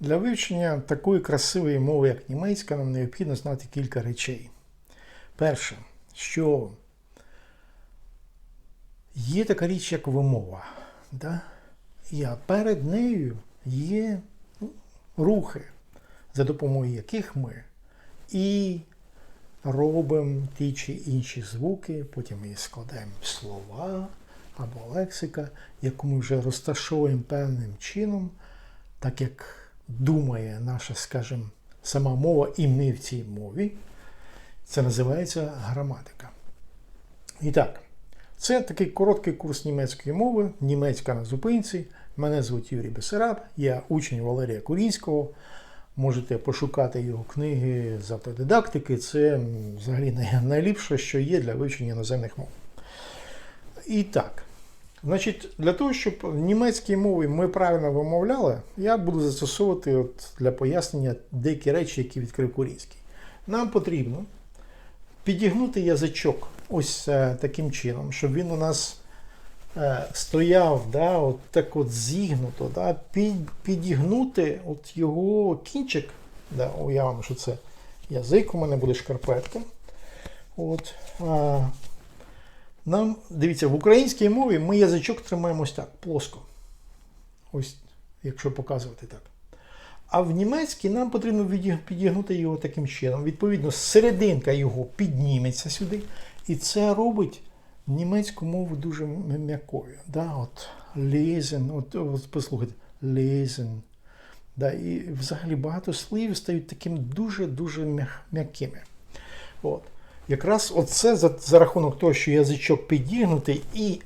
Для вивчення такої красивої мови, як німецька, нам необхідно знати кілька речей. Перше, що є така річ, як вимова. Да? І перед нею є ну, рухи, за допомогою яких ми і робимо ті чи інші звуки, потім ми складаємо слова або лексика, яку ми вже розташовуємо певним чином, так як думає наша, скажімо, сама мова, і ми в цій мові. Це називається граматика. І так, це такий короткий курс німецької мови, німецька на зупинці. Мене звуть Юрій Бесараб, я учень Валерія Курінського. Можете пошукати його книги з автодидактики. Це взагалі найліпше, що є для вивчення іноземних мов. І так, значить, для того, щоб в німецькій мові ми правильно вимовляли, я буду застосовувати от для пояснення деякі речі, які відкрив Курінський. Нам потрібно підігнути язичок ось е, таким чином, щоб він у нас е, стояв, да, от так от зігнуто, да, під, підігнути от його кінчик, да, уявимо, що це язик, у мене буде шкарпетка. От, а, нам, дивіться, в українській мові ми язичок тримаємо ось так, плоско. Ось, якщо показувати так. А в німецькій нам потрібно підігнути його таким чином. Відповідно, серединка його підніметься сюди. І це робить німецьку мову дуже м'якою. Да? От lesen, от, от послухайте, lesen. Да? І взагалі багато слів стають таким дуже-дуже м'якими. От. Якраз оце за, за рахунок того, що язичок підігнутий, і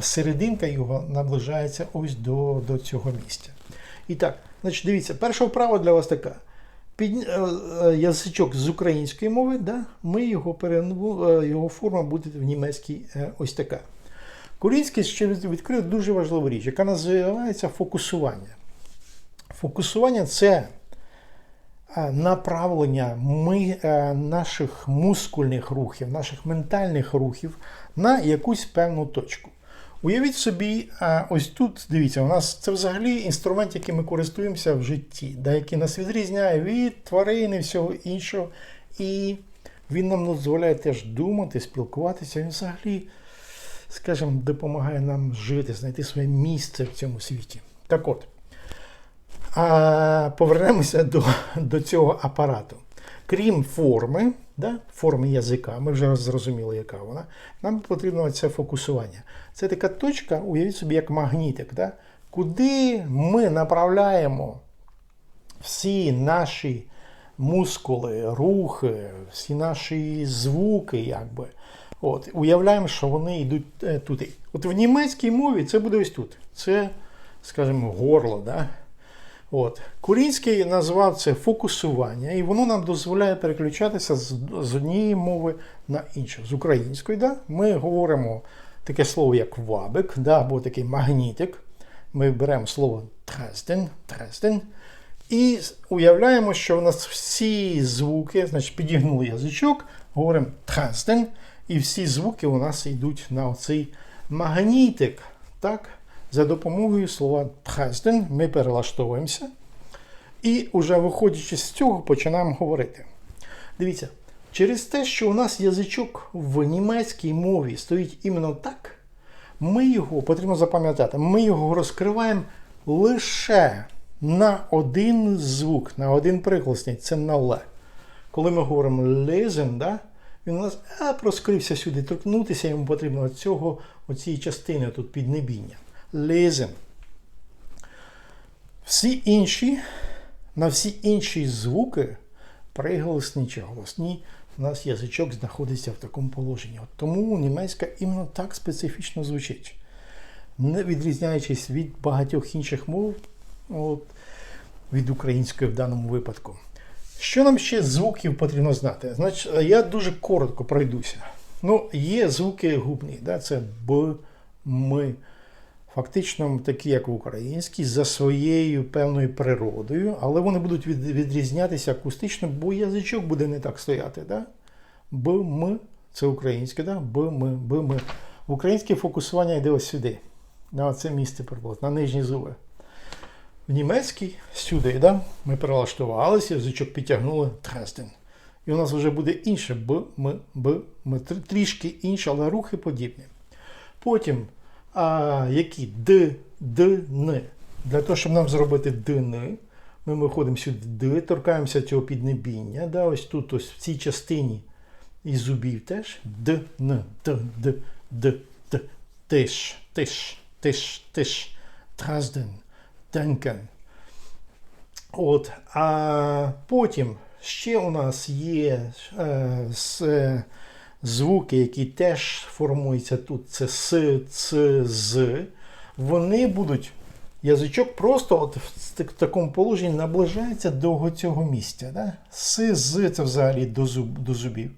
серединка його наближається ось до, до цього місця. І так, значить, дивіться, перша вправа для вас така. Під, е, е, язичок з української мови, да, ми його перену, е, його форма буде в німецькій ось така. Курінський ще від- відкрив дуже важливу річ, яка називається фокусування. Фокусування це направлення ми, е, наших мускульних рухів, наших ментальних рухів на якусь певну точку. Уявіть собі, е, ось тут, дивіться, у нас це взагалі інструмент, яким ми користуємося в житті, да, який нас відрізняє від тварин і всього іншого. І він нам дозволяє теж думати, спілкуватися. Він взагалі, скажімо, допомагає нам жити, знайти своє місце в цьому світі. Так от. А повернемося до, до цього апарату. Крім форми, да, форми язика, ми вже зрозуміли, яка вона, нам потрібно це фокусування. Це така точка, уявіть собі, як магнітик, да, куди ми направляємо всі наші мускули, рухи, всі наші звуки, якби. От, уявляємо, що вони йдуть е, туди. От в німецькій мові це буде ось тут. Це, скажімо, горло. Да? От. Курінський назвав це фокусування, і воно нам дозволяє переключатися з, з однієї мови на іншу. З української, да? ми говоримо таке слово, як вабик, да? або такий магнітик. Ми беремо слово трезден, трезден, і уявляємо, що у нас всі звуки, значить, підігнули язичок, говоримо трезден, і всі звуки у нас йдуть на оцей магнітик. Так? За допомогою слова трезден ми перелаштовуємося. І вже виходячи з цього, починаємо говорити. Дивіться, через те, що у нас язичок в німецькій мові стоїть іменно так, ми його потрібно запам'ятати, ми його розкриваємо лише на один звук, на один приголосний, це на ле. Коли ми говоримо лезен, да, він у нас проскрився сюди, торкнутися йому потрібно цього, оцієї частини тут піднебіння. Лезен. Всі інші, на всі інші звуки, приголосні чи голосні, у нас язичок знаходиться в такому положенні. От тому німецька іменно так специфічно звучить. Не відрізняючись від багатьох інших мов, от, від української в даному випадку. Що нам ще звуків потрібно знати? Значить, я дуже коротко пройдуся. Ну, є звуки губні, да? це Б, М. Фактично такі, як в українській, за своєю певною природою, але вони будуть від, відрізнятися акустично, бо язичок буде не так стояти. Да? Б, М, це українське, да? Б, М, Б, М. Українське фокусування йде ось сюди, на це місце приблизно, на нижні зуби. в німецький сюди, да? ми перелаштувалися, язичок підтягнули Дрезден. І у нас вже буде інше Б, М, Б, М, трішки інше, але рухи подібні. Потім а, які Д, Д, Н. Для того, щоб нам зробити Д, Н, ми виходимо сюди Д, торкаємося цього піднебіння. Да? Ось тут, ось в цій частині і зубів теж. Д, Н, Д, Д, Д, Д, тиш, тиш, тиш, тиш, Дрезден, Денкен. От, а потім ще у нас є е, е, звуки, які теж формуються тут. Це С, Ц, З. Вони будуть. Язичок просто от в такому положенні наближається до цього місця. Да? С, З це взагалі до, зуб, до зубів.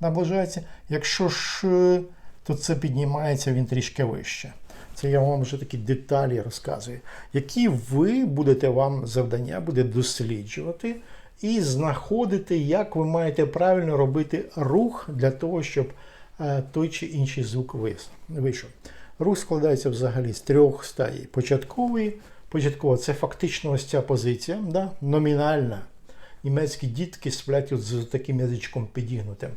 Наближається. Якщо Ш, то це піднімається він трішки вище. Це я вам вже такі деталі розказую, які ви будете вам завдання буде досліджувати і знаходити, як ви маєте правильно робити рух для того, щоб е, той чи інший звук вийшов. Рух складається взагалі з трьох стадій. Початковий, початкова це фактично ось ця позиція, да? номінальна. Німецькі дітки сплять от з таким язичком підігнутим.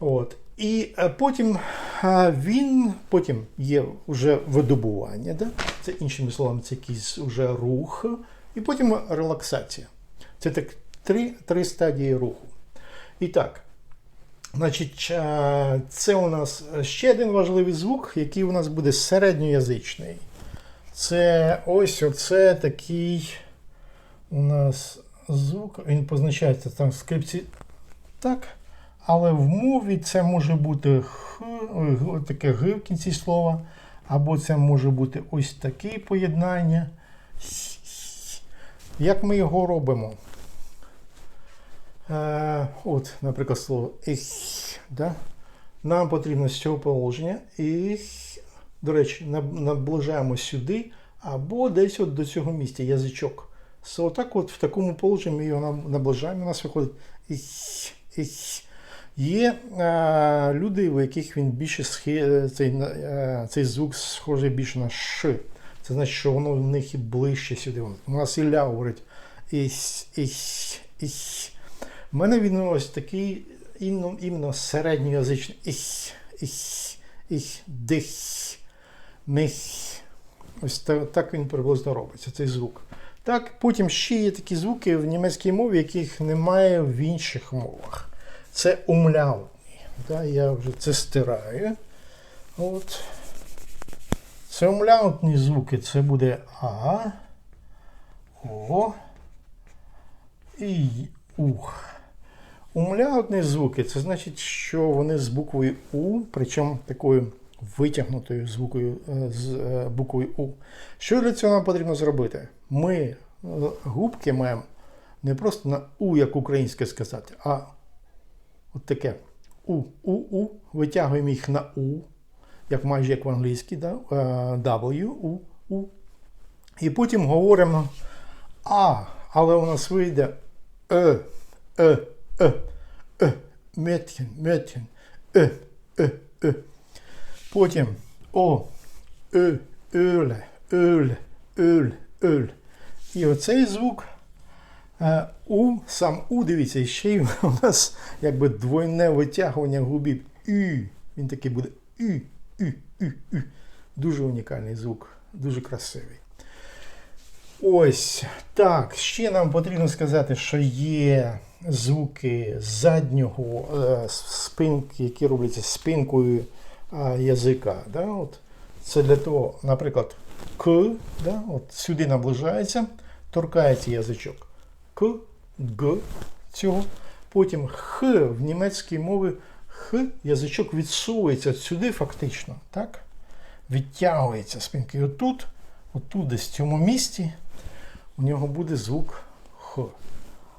От. І е, потім е, він потім є вже видобування, да? це іншими словами, це якийсь уже рух, і потім релаксація. Це так три, три стадії руху. І так, значить, е, це у нас ще один важливий звук, який у нас буде середньоязичний. Це ось оце такий у нас звук, він позначається там в скрипці так. Але в мові це може бути х, таке г в кінці слова, або це може бути ось таке поєднання. Як ми його робимо? Е, от, наприклад, слово «іх», да? Нам потрібно з цього положення. «іх». До речі, наближаємо сюди, або десь от до цього місця язичок. С- Отак от в такому положенні ми його наближаємо, у нас виходить «іх», «іх». Є е, люди, у яких він більше схи, цей, е, цей звук схожий більше на ш. Це значить, що воно в них і ближче сюди. У нас Ілля говорить ісь, ісь, ісь. У мене ось такий іменно, іменно середньоязичний ісь, ісь, ісь, дих, мих. Ось так він приблизно робиться, цей звук. Так, потім ще є такі звуки в німецькій мові, яких немає в інших мовах. Це умляутні. Да, я вже це стираю. От. Це умляутні звуки. Це буде А, О і Ух. Умляутні звуки це значить, що вони з буквою У, причому такою витягнутою звукою е, з е, буквою У. Що для цього нам потрібно зробити? Ми е, губки маємо не просто на У, як українське сказати, а От таке У, У, У. Витягуємо їх на У, як майже як в англійській, да? е, W, У, У. І потім говоримо А, але у нас вийде Е, Е, Е, Е, Меткін, Меткін, Е, Е, Е. Потім О, Ö, Ölе, Ölе, Ölь, Ölь. І оцей звук У, сам У, дивіться, ще й у нас якби двойне витягування губів. Ü. Він такий буде Ü, Ü, Ü, Ü. Дуже унікальний звук, дуже красивий. Ось так. Ще нам потрібно сказати, що є звуки заднього е, спинки, які робляться спинкою е, язика. Да? От. Це для того, наприклад, К, да? от сюди наближається, торкається язичок. К, Г цього. Потім Х в німецькій мові Х язичок відсовується сюди фактично. так? Відтягується спинки. І отут, отут десь в цьому місці у нього буде звук Х.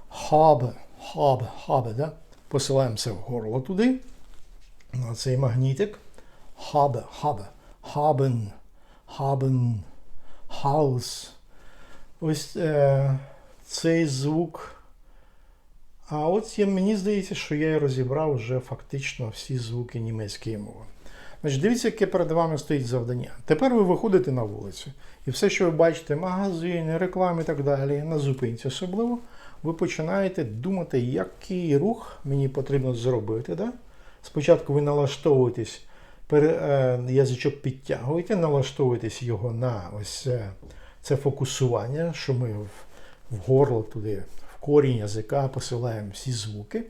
Хабе, хабе, хабе. Да? Посилаємося в горло туди. На цей магнітик. Хабе, хабе, хабен, хабен, хаус. Ось е, цей звук. А от я, мені здається, що я розібрав вже фактично всі звуки німецької мови. Значить, дивіться, яке перед вами стоїть завдання. Тепер ви виходите на вулицю І все, що ви бачите, магазини, реклами і так далі, на зупинці особливо, ви починаєте думати, який рух мені потрібно зробити. Да? Спочатку ви налаштовуєтесь, е, язичок підтягуєте, налаштовуєтесь його на ось е, це фокусування, що ми в горло туди, в корінь язика посилаємо всі звуки.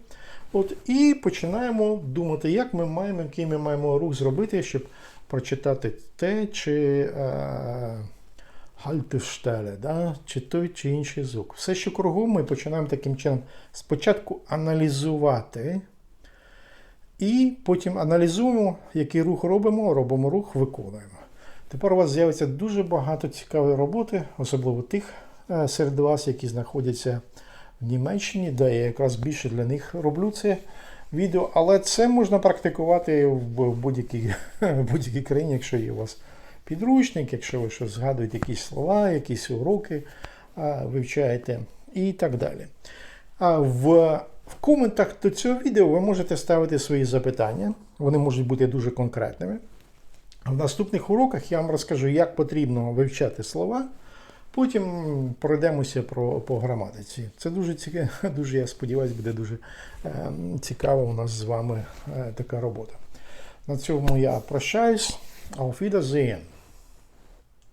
От, і починаємо думати, як ми маємо, який ми маємо рух зробити, щоб прочитати те чи е, Haltestelle, да? чи той чи інший звук. Все, що кругом, ми починаємо таким чином спочатку аналізувати, і потім аналізуємо, який рух робимо, робимо рух, виконуємо. Тепер у вас з'явиться дуже багато цікавої роботи, особливо тих е, серед вас, які знаходяться в Німеччині, де я якраз більше для них роблю це відео, але це можна практикувати в будь-якій будь-якій країні, якщо є у вас підручник, якщо ви щось згадуєте якісь слова, якісь уроки вивчаєте і так далі. А в, в коментах до цього відео ви можете ставити свої запитання, вони можуть бути дуже конкретними. В наступних уроках я вам розкажу, як потрібно вивчати слова. Потім пройдемося про, по граматиці. Це дуже цікаво, дуже, я сподіваюся, буде дуже е, цікава у нас з вами е, така робота. На цьому я прощаюсь. Auf Wiedersehen.